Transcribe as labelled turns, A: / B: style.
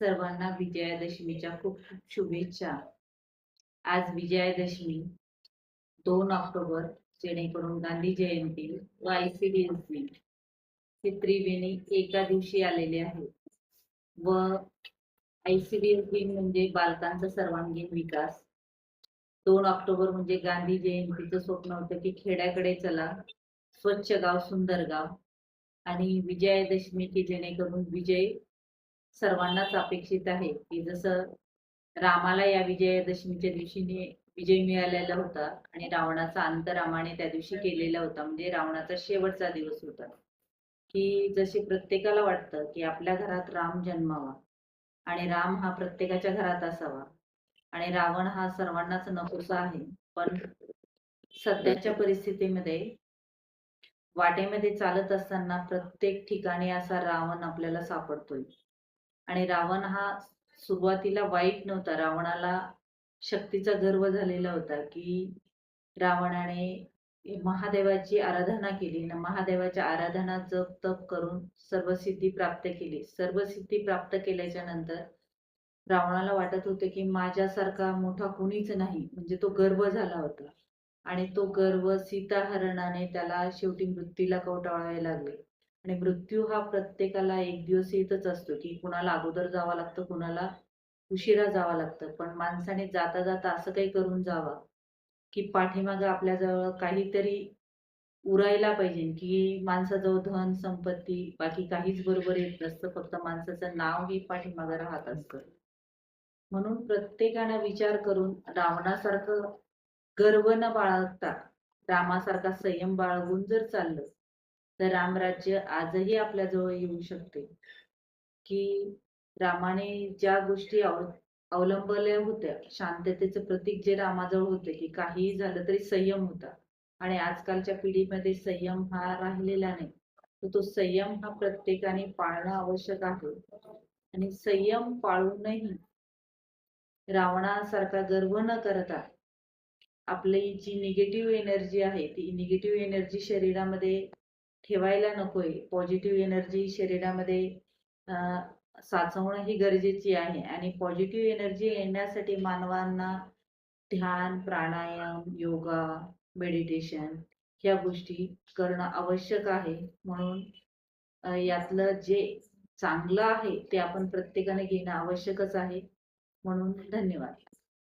A: सर्वांना विजयादशमीच्या खूप खूप शुभेच्छा. आज विजयादशमी दोन ऑक्टोबर जेणेकरून गांधी जयंती व आयसीडीएस दिन हे त्रिवेणी एका दिवशी आलेले आहे व आयसीडीएस दिन म्हणजे बालकांचा सर्वांगीण विकास. दोन ऑक्टोबर म्हणजे गांधी जयंतीचं स्वप्न होतं की खेड्याकडे चला स्वच्छ गाव सुंदर गाव. आणि विजयादशमी की जेणेकरून विजय सर्वांनाच अपेक्षित आहे की जसं रामाला या विजयादशमीच्या दिवशीने विजय मिळालेला होता आणि रावणाचा अंत रामाने त्या दिवशी केलेला होता म्हणजे रावणाचा शेवटचा दिवस होता. की जसे प्रत्येकाला वाटतं की आपल्या घरात राम जन्मावा आणि राम हा प्रत्येकाच्या घरात असावा आणि रावण हा सर्वांनाच नकोसा आहे पण सध्याच्या परिस्थितीमध्ये वाटेमध्ये चालत असताना प्रत्येक ठिकाणी असा रावण आपल्याला सापडतोय. आणि रावण हा सुरुवातीला वाईट नव्हता. रावणाला शक्तीचा गर्व झालेला होता की रावणाने महादेवाची आराधना केली. न महादेवाच्या आराधना जप तप करून सर्व सिद्धी प्राप्त केली. सर्व सिद्धी प्राप्त केल्याच्यानंतर रावणाला वाटत होते की माझ्यासारखा मोठा कुणीच नाही. म्हणजे तो गर्व झाला होता. आणि तो गर्व सीताहरणाने त्याला शेवटी मृत्यूला कवटाळावे लागले. आणि मृत्यू हा प्रत्येकाला एक दिवस येतच असतो की कुणाला अगोदर जावं लागतं कुणाला उशिरा जावं लागतं. पण माणसाने जाता जाता असं काही करून जावा की पाठीमागं आपल्याजवळ काहीतरी उरायला पाहिजे की माणसाजवळ धन संपत्ती बाकी काहीच बरोबर येत नसतं. फक्त माणसाचं नाव ही पाठीमागं राहत असतं. म्हणून प्रत्येकाने विचार करून रावणासारखं गर्व न बाळगता रामासारखा संयम बाळगून जर चाललं तर रामराज्य आजही आपल्याजवळ येऊ शकते. की रामाने ज्या गोष्टी अव अवलंबल्या होत्या शांततेचं प्रतीक जे रामाजवळ होते की काहीही झालं तरी संयम होता. आणि आजकालच्या पिढीमध्ये संयम हा राहिलेला नाही. तर तो संयम हा प्रत्येकाने पाळणं आवश्यक आहे. आणि संयम पाळूनही रावणासारखा गर्व न करता आपली जी निगेटिव्ह एनर्जी आहे ती निगेटिव्ह एनर्जी शरीरामध्ये ठेवायला नकोय. पॉझिटिव्ह एनर्जी शरीरामध्ये साचवणं ही गरजेची आहे. आणि पॉझिटिव्ह एनर्जी येण्यासाठी मानवांना ध्यान प्राणायाम योगा मेडिटेशन ह्या गोष्टी करणं आवश्यक आहे. म्हणून यातलं जे चांगलं आहे ते आपण प्रत्येकाने घेणं आवश्यकच आहे. म्हणून धन्यवाद.